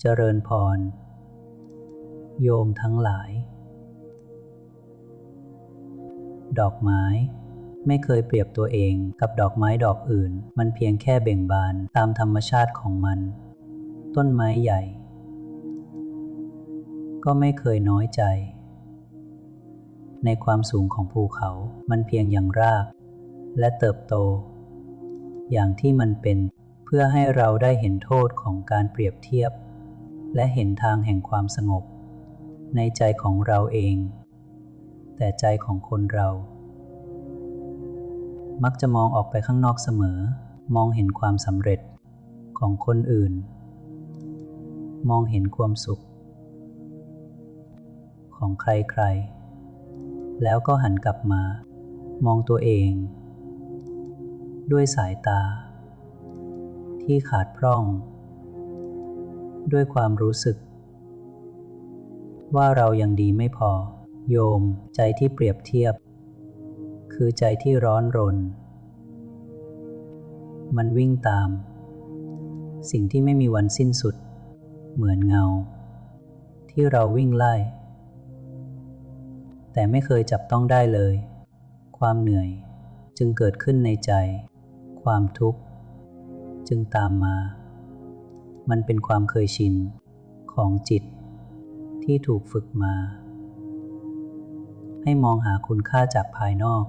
เจริญพร โยมทั้งหลาย ดอกไม้ ไม่เคยเปรียบตัวเองกับดอกไม้ดอกอื่น มันเพียงแค่เบ่งบานตามธรรมชาติของมัน ต้นไม้ใหญ่ ก็ไม่เคยน้อยใจ ในความสูงของภูเขา มันเพียงอย่างราก และเติบโต อย่างที่มันเป็นเพื่อให้เราได้เห็นโทษของการเปรียบเทียบ และเห็นทางแห่งความสงบ ในใจของเราเอง แต่ใจของคนเรา มักจะมองออกไปข้างนอกเสมอ มองเห็นความสำเร็จของคนอื่น มองเห็นความสุข ของใครๆ แล้วก็หันกลับมา มองตัวเอง ด้วยสายตา ที่ขาดพร่อง ด้วยความรู้สึก ว่าเรายังดีไม่พอ โยมใจที่เปรียบเทียบ คือใจที่ร้อนรน มันวิ่งตาม สิ่งที่ไม่มีวันสิ้นสุด เหมือนเงา ที่เราวิ่งไล่ แต่ไม่เคยจับต้องได้เลย ความเหนื่อยจึงเกิดขึ้นในใจ ความทุกข์ จึงตามมา มันเป็นความเคยชินของจิตที่ถูกฝึกมา ให้มองหาคุณค่าจากภายนอก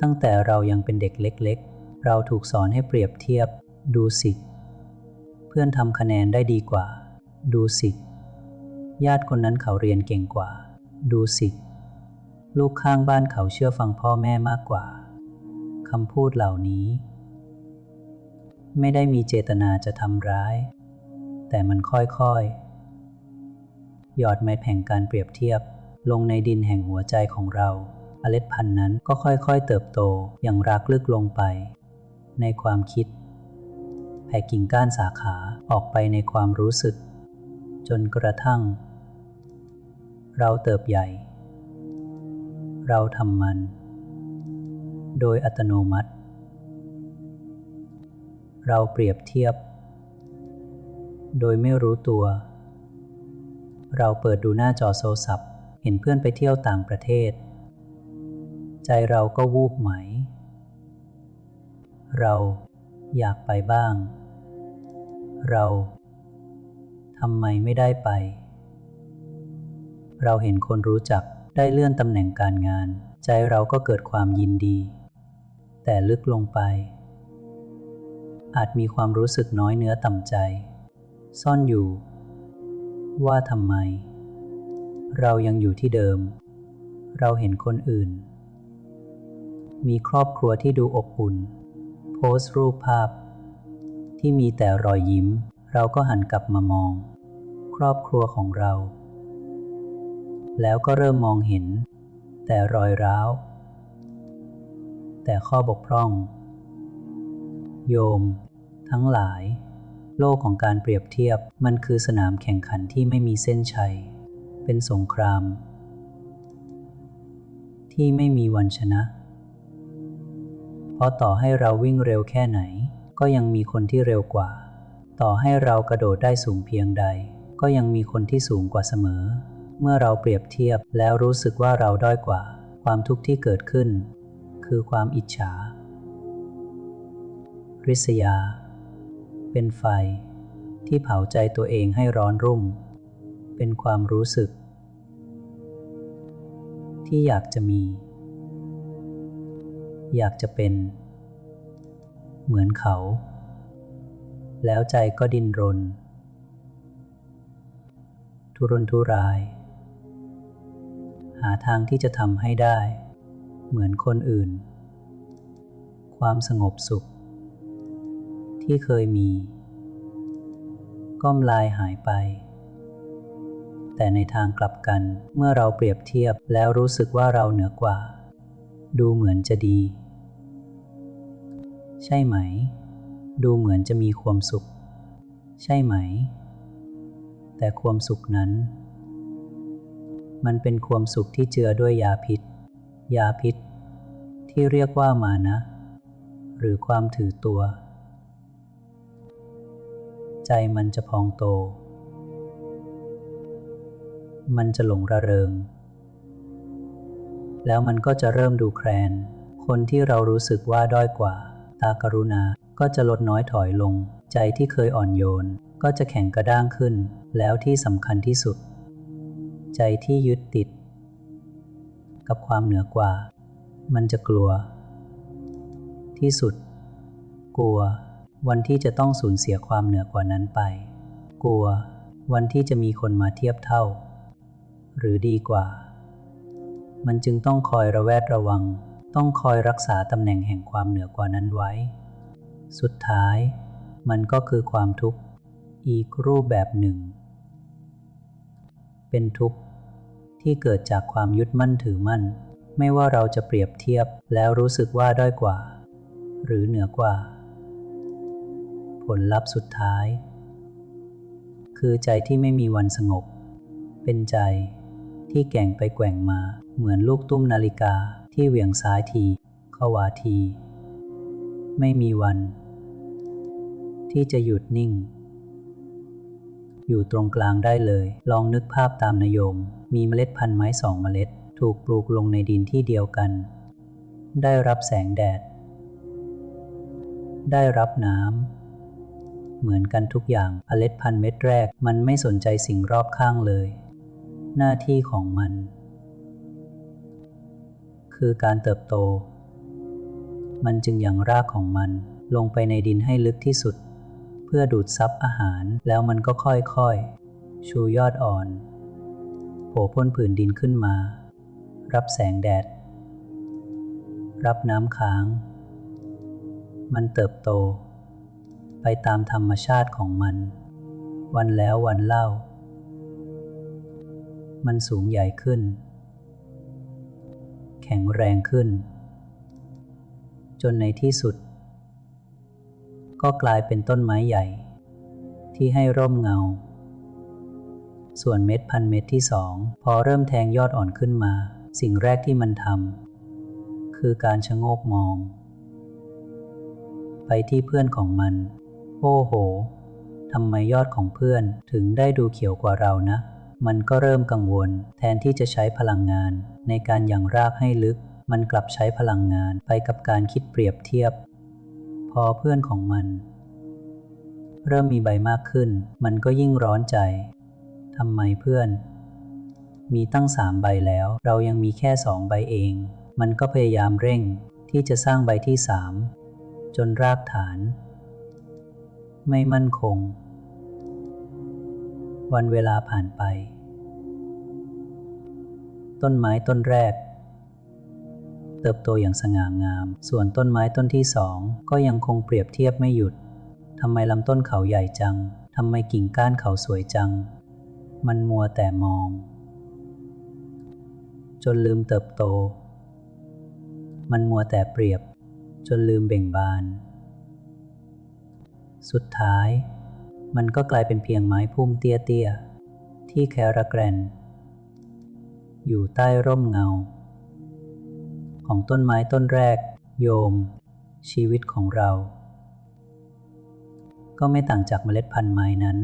ตั้งแต่เรายังเป็นเด็กเล็ก ๆ เราถูกสอนให้เปรียบเทียบดูสิ เพื่อนทำคะแนนได้ดีกว่า ดูสิ ญาติคนนั้นเขาเรียนเก่งกว่า ดูสิ ลูกข้างบ้านเขาเชื่อฟังพ่อแม่มากกว่าคำพูดเหล่านี้ ไม่ได้มีเจตนาจะทำร้าย แต่มันค่อยๆ หยอดไม้แผงการเปรียบเทียบ ลงในดินแห่งหัวใจของเราอเมล็ดพันธุ์นั้นก็ค่อยๆ เติบโตอย่างรากลึกลงไป ในความคิด แผ่กิ่งก้านสาขาออกไปในความรู้สึก จนกระทั่ง เราเติบใหญ่ เราทำมัน โดยอัตโนมัติ เราเปรียบเทียบ โดยไม่รู้ตัว เราเปิดดูหน้าจอโทรศัพท์ เห็นเพื่อนไปเที่ยวต่างประเทศ ใจเราก็วูบไหม เราอยากไปบ้าง เราทำไมไม่ได้ไป เราเห็นคนรู้จักได้เลื่อนตำแหน่งการงาน ใจเราก็เกิดความยินดี แต่ลึกลงไป อาจมีความรู้สึกน้อยเนื้อต่ำใจ ซ่อนอยู่ ว่าทำไม เรายังอยู่ที่เดิม เราเห็นคนอื่น มีครอบครัวที่ดูอบอุ่น โพสต์รูปภาพ ที่มีแต่รอยยิ้ม เราก็หันกลับมามอง ครอบครัวของเรา แล้วก็เริ่มมองเห็น แต่รอยร้าว แต่ข้อบกพร่อง โยม ทั้งหลาย โลกของการเปรียบเทียบมันคือสนามแข่งขันที่ไม่มีเส้นชัย เป็นสงคราม ที่ไม่มีวันชนะ เพราะต่อให้เราวิ่งเร็วแค่ไหน ก็ยังมีคนที่เร็วกว่า ต่อให้เรากระโดดได้สูงเพียงใด ก็ยังมีคนที่สูงกว่าเสมอ เมื่อเราเปรียบเทียบแล้วรู้สึกว่าเราด้อยกว่า ความทุกข์ที่เกิดขึ้น คือความอิจฉา ริษยา เป็นไฟ ที่เผาใจตัวเองให้ร้อนรุ่ม เป็นความรู้สึก ที่อยากจะมี อยากจะเป็น เหมือนเขา แล้วใจก็ดิ้นรน ทุรนทุราย หาทางที่จะทำให้ได้ เหมือนคนอื่น ความสงบสุข ที่เคยมี ก้มลายหายไป แต่ในทางกลับกันเมื่อเราเปรียบเทียบแล้วรู้สึกว่าเราเหนือกว่า ดูเหมือนจะดี ใช่ไหม ดูเหมือนจะมีความสุข ใช่ไหม แต่ความสุขนั้น มันเป็นความสุขที่เจือด้วยยาพิษ ยาพิษ ที่เรียกว่ามานะ หรือความถือตัว ใจมันจะพองโต มันจะหลงระเริง แล้วมันก็จะเริ่มดูแคลน คนที่เรารู้สึกว่าด้อยกว่า ตากรุณา ก็จะลดน้อยถอยลง ใจที่เคยอ่อนโยน ก็จะแข็งกระด้างขึ้น แล้วที่สำคัญที่สุด ใจที่ยึดติด กับความเหนือกว่า มันจะกลัว ที่สุด กลัว วันที่จะต้องสูญเสียความเหนือกว่านั้นไป กลัววันที่จะมีคนมาเทียบเท่า หรือดีกว่า มันจึงต้องคอยระแวดระวัง ต้องคอยรักษาตำแหน่งแห่งความเหนือกว่านั้นไว้ สุดท้าย มันก็คือความทุกข์อีกรูปแบบหนึ่ง เป็นทุกข์ที่เกิดจากความยึดมั่นถือมั่น ไม่ว่าเราจะเปรียบเทียบแล้วรู้สึกว่าด้อยกว่า หรือเหนือกว่า ผลลัพธ์สุดท้าย คือใจที่ไม่มีวันสงบ เป็นใจที่แก่งไปแกว่งมาเหมือนลูกตุ้มนาฬิกาที่เหวี่ยงซ้ายทีขวาที ไม่มีวัน ที่จะหยุดนิ่ง อยู่ตรงกลางได้เลย ลองนึกภาพตามนโยม มีเมล็ดพันธุ์ไม้สองเมล็ด ถูกปลูกลงในดินที่เดียวกัน ได้รับแสงแดด ได้รับน้ำ เหมือนกันทุกอย่างเมล็ดพันธุ์เม็ดแรก มันไม่สนใจสิ่งรอบข้างเลย หน้าที่ของมัน คือการเติบโต มันจึงอย่างรากของมัน ลงไปในดินให้ลึกที่สุด เพื่อดูดซับอาหารแล้วมันก็ค่อยๆ ชูยอดอ่อนโผล่พ้นผืนดินขึ้นมา รับแสงแดด รับน้ำค้าง มันเติบโต ไปตามธรรมชาติของมัน วันแล้ววันเล่า มันสูงใหญ่ขึ้น แข็งแรงขึ้น จนในที่สุด ก็กลายเป็นต้นไม้ใหญ่ ที่ให้ร่มเงา ส่วนเม็ดพันเม็ดที่สองพอเริ่มแทงยอดอ่อนขึ้นมา สิ่งแรกที่มันทำคือการชะโงกมองไปที่เพื่อนของมัน โอ้โห ทำไมยอดของเพื่อนถึงได้ดูเขียวกว่าเรานะ มันก็เริ่มกังวล แทนที่จะใช้พลังงาน ในการยังรากให้ลึก มันกลับใช้พลังงานไปกับการคิดเปรียบเทียบ พอเพื่อนของมัน เริ่มมีใบมากขึ้น มันก็ยิ่งร้อนใจ ทำไมเพื่อน มีตั้งสามใบแล้ว เรายังมีแค่สองใบเอง มันก็พยายามเร่งที่จะสร้างใบที่สามจนรากฐาน ไม่มั่นคง วันเวลาผ่านไป ต้นไม้ต้นแรก เติบโตอย่างสง่างาม ส่วนต้นไม้ต้นที่สองก็ยังคงเปรียบเทียบไม่หยุดทำไมลำต้นเขาใหญ่จังทำไมกิ่งก้านเขาสวยจัง มันมัวแต่มอง จนลืมเติบโต มันมัวแต่เปรียบ จนลืมเบ่งบาน สุดท้าย มันก็กลายเป็นเพียงไม้พุ่มเตี้ยๆ ที่แคระแกรน อยู่ใต้ร่มเงา ของต้นไม้ต้นแรก โยม ชีวิตของเรา ก็ไม่ต่างจากเมล็ดพันธุ์ไม้นั้น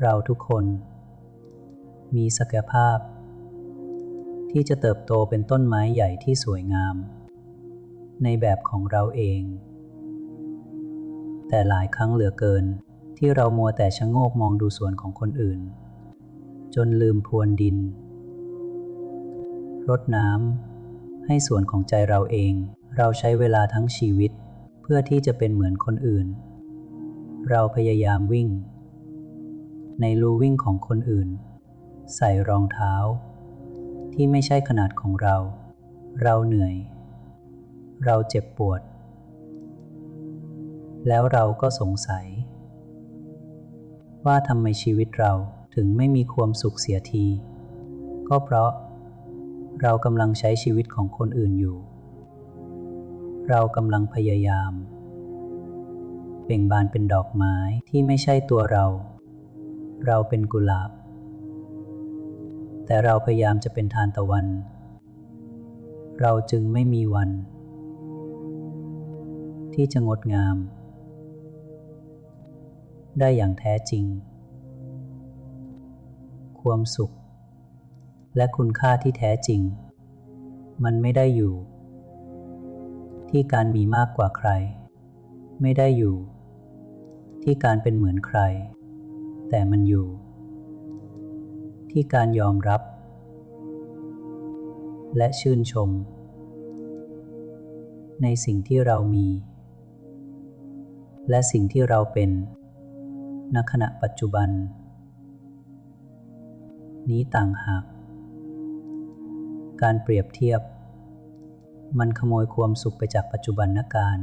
เราทุกคน มีศักยภาพ ที่จะเติบโตเป็นต้นไม้ใหญ่ที่สวยงาม ในแบบของเราเอง แต่หลายครั้งเหลือเกิน ที่เรามัวแต่ชะโงกมองดูสวนของคนอื่น จนลืมพรวนดิน รดน้ำให้สวนของใจเราเอง เราใช้เวลาทั้งชีวิต เพื่อที่จะเป็นเหมือนคนอื่น เราพยายามวิ่ง ในรูวิ่งของคนอื่น ใส่รองเท้า ที่ไม่ใช่ขนาดของเรา เราเหนื่อย เราเจ็บปวด แล้วเราก็สงสัย ว่าทำไมชีวิตเราถึงไม่มีความสุขเสียที ก็เพราะ เรากำลังใช้ชีวิตของคนอื่นอยู่ เรากำลังพยายามเบ่งบานเป็นดอกไม้ที่ไม่ใช่ตัวเรา เราเป็นกุหลาบ แต่เราพยายามจะเป็นทานตะวัน เราจึงไม่มีวัน ที่จะงดงาม ได้อย่างแท้จริง ความสุข และคุณค่าที่แท้จริง มันไม่ได้อยู่ ที่การมีมากกว่าใคร ไม่ได้อยู่ ที่การเป็นเหมือนใคร แต่มันอยู่ ที่การยอมรับ และชื่นชม ในสิ่งที่เรามีและสิ่งที่เราเป็น ณขณะปัจจุบัน นี้ต่างหาก การเปรียบเทียบ มันขโมยความสุขไปจากปัจจุบันนการ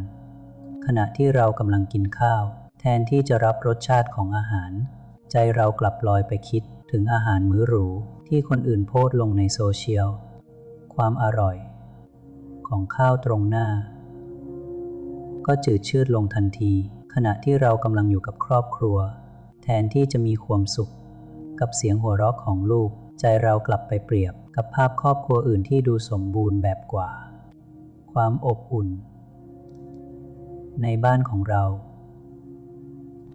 ขณะที่เรากำลังกินข้าว แทนที่จะรับรสชาติของอาหาร ใจเรากลับลอยไปคิดถึงอาหารมื้อหรู ที่คนอื่นโพสต์ลงในโซเชียล ความอร่อย ของข้าวตรงหน้า ก็จืดชืดลงทันที ขณะที่เรากำลังอยู่กับครอบครัว แทนที่จะมีความสุข กับเสียงหัวเราะของลูก ใจเรากลับไปเปรียบกับภาพครอบครัวอื่นที่ดูสมบูรณ์แบบกว่า ความอบอุ่น ในบ้านของเรา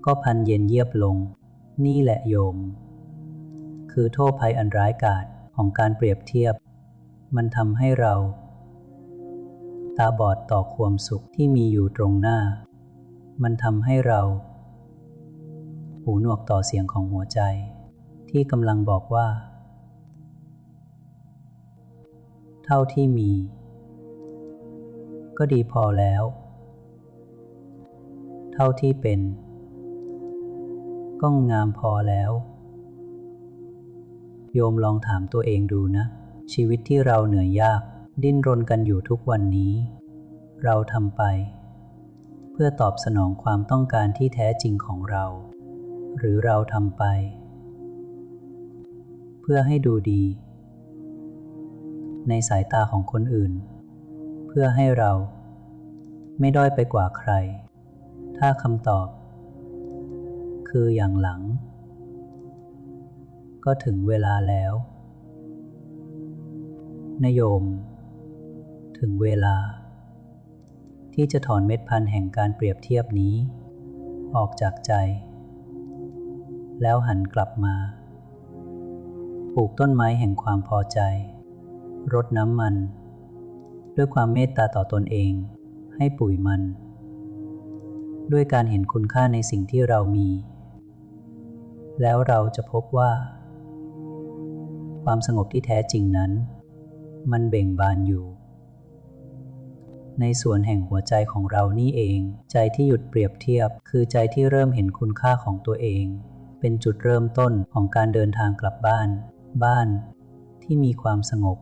ก็พันเย็นเยียบลง นี่แหละโยม คือโทษภัยอันร้ายกาจของการเปรียบเทียบ มันทำให้เรา ตาบอดต่อความสุขที่มีอยู่ตรงหน้า มันทำให้เรา หูหนวกต่อเสียงของหัวใจ ที่กำลังบอกว่า เท่าที่มี ก็ดีพอแล้ว เท่าที่เป็น ก็งามพอแล้ว โยมลองถามตัวเองดูนะ ชีวิตที่เราเหนื่อยยาก ดิ้นรนกันอยู่ทุกวันนี้ เราทำไป เพื่อตอบสนองความต้องการที่แท้จริงของเรา หรือเราทำไป เพื่อให้ดูดี ในสายตาของคนอื่น เพื่อให้เรา ไม่ด้อยไปกว่าใคร ถ้าคำตอบ คืออย่างหลัง ก็ถึงเวลาแล้วนโยม ถึงเวลา ที่จะถอนเม็ดพันธุ์แห่งการเปรียบเทียบนี้ ออกจากใจ แล้วหันกลับมา ปลูกต้นไม้แห่งความพอใจ รดน้ำมัน ด้วยความเมตตาต่อตนเอง ให้ปุ๋ยมัน ด้วยการเห็นคุณค่าในสิ่งที่เรามี แล้วเราจะพบว่า ความสงบที่แท้จริงนั้น มันเบ่งบานอยู่ ในส่วนแห่งหัวใจของเรานี่เอง ใจที่หยุดเปรียบเทียบ คือใจที่เริ่มเห็นคุณค่าของตัวเอง เป็นจุดเริ่มต้นของการเดินทางกลับบ้าน บ้านที่มีความสงบ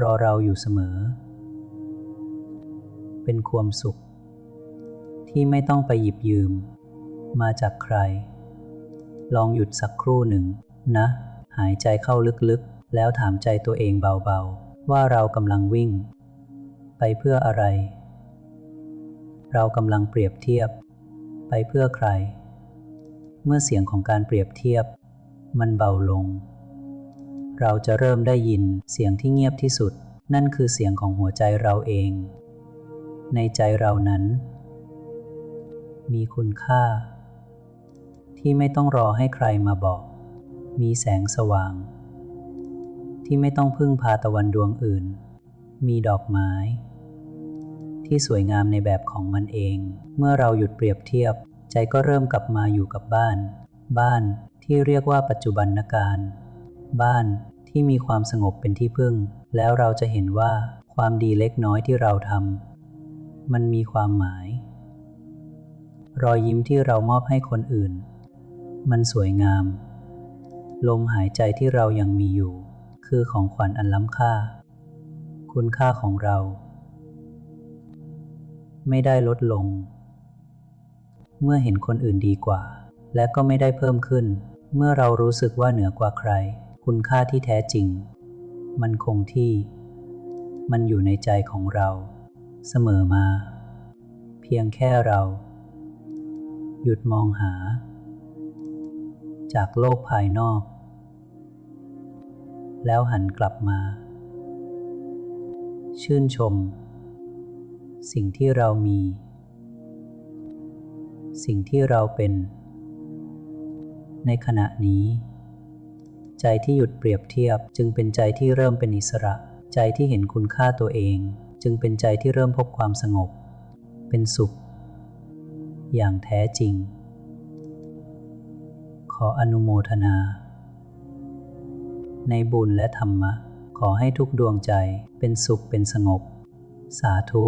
รอเราอยู่เสมอ เป็นความสุข ที่ไม่ต้องไปหยิบยืม มาจากใคร ลองหยุดสักครู่หนึ่ง นะ หายใจเข้าลึกๆ แล้วถามใจตัวเองเบาๆ ว่าเรากำลังวิ่ง ไปเพื่ออะไร เรากำลังเปรียบเทียบ ไปเพื่อใคร เมื่อเสียงของการเปรียบเทียบ มันเบาลง เราจะเริ่มได้ยินเสียงที่เงียบที่สุด นั่นคือเสียงของหัวใจเราเอง ในใจเรานั้น มีคุณค่า ที่ไม่ต้องรอให้ใครมาบอก มีแสงสว่าง ที่ไม่ต้องพึ่งพาตะวันดวงอื่น มีดอกไม้ ที่สวยงามในแบบของมันเอง เมื่อเราหยุดเปรียบเทียบ ใจก็เริ่มกลับมาอยู่กับบ้าน บ้านที่เรียกว่าปัจจุบันนการ บ้านที่มีความสงบเป็นที่พึ่ง แล้วเราจะเห็นว่าความดีเล็กน้อยที่เราทำมันมีความหมาย รอยยิ้มที่เรามอบให้คนอื่น มันสวยงาม ลมหายใจที่เรายังมีอยู่ คือของขวัญอันล้ำค่า คุณค่าของเรา ไม่ได้ลดลง เมื่อเห็นคนอื่นดีกว่า และก็ไม่ได้เพิ่มขึ้น เมื่อเรารู้สึกว่าเหนือกว่าใคร คุณค่าที่แท้จริง มันคงที่ มันอยู่ในใจของเรา เสมอมา เพียงแค่เรา หยุดมองหา จากโลกภายนอก แล้วหันกลับมา ชื่นชม สิ่งที่เรามี สิ่งที่เราเป็น ในขณะนี้ ใจที่หยุดเปรียบเทียบจึงเป็นใจที่เริ่มเป็นอิสระ ใจที่เห็นคุณค่าตัวเอง จึงเป็นใจที่เริ่มพบความสงบ เป็นสุข อย่างแท้จริง ขออนุโมทนา ในบุญและธรรมะ ขอให้ทุกดวงใจเป็นสุขเป็นสงบ สาธุ